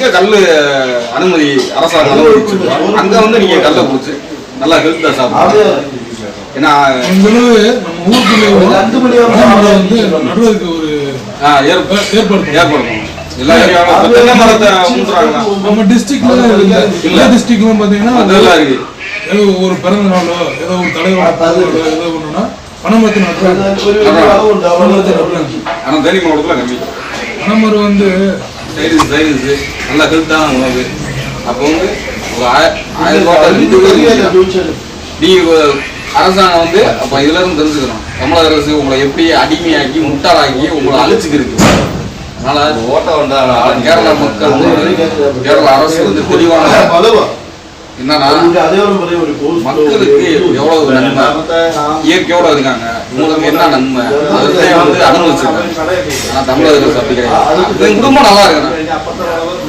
இங்க கல்லு அனுமதி அரசாங்கம் அனுமதி வச்சிருக்கோம். அங்க வந்து நீங்க கல்லை குடிச்சு நல்லா ஹெல்த்தா சாப்பிடலாம் ஏன்னா ஊருக்குள்ளே ஒரு ஏற்பாடு எல்லா ஏரியாவும் இப்ப தென்னை மரத்தை ஊன்றாங்களா நம்ம டிஸ்ட்ரிக்ட்ல எல்லா டிஸ்ட்ரிக்ட்லும் பாத்தீங்கன்னா அதெல்லாம் இருக்கு. ஏதோ ஒரு பிறந்த நாளோ ஏதோ ஒரு தலைவர் ஏதோ ஒண்ணுனா பனைமரத்தை நடுறாங்க பனைமரத்தை நடுறாங்க ஆனா தேனி மாவட்டத்துல கம்மி. பனைமரம் வந்து சைனஸ் சைனஸ் நல்ல ஹெல்த்தான உணவு. அப்போ வந்து ஒரு ஆய- ஆயிரம் ரூபாய் ரெண்டு பேரும் நீங்க ஒரு அரசாங்கம் வந்து அப்ப இதுல இருந்து தெரிஞ்சுக்கணும். தமிழக அரசு உங்களை எப்படி அடிமையாக்கி முட்டாளாக்கி உங்களை அழிச்சுக்கிருக்கு. அதனால ஓட்ட வந்தாங்க கேரளா மக்கள் வந்து கேரள அரசு வந்து தெளிவான என்னன்னா மக்களுக்கு எவ்வளவு நன்மை? இயற்கையோட இருக்காங்க. உங்களுக்கு என்ன நன்மை? அதுதான் ஆனா தமிழக கிடையாது. என் குடும்பம் நல்லா இருக்கணும்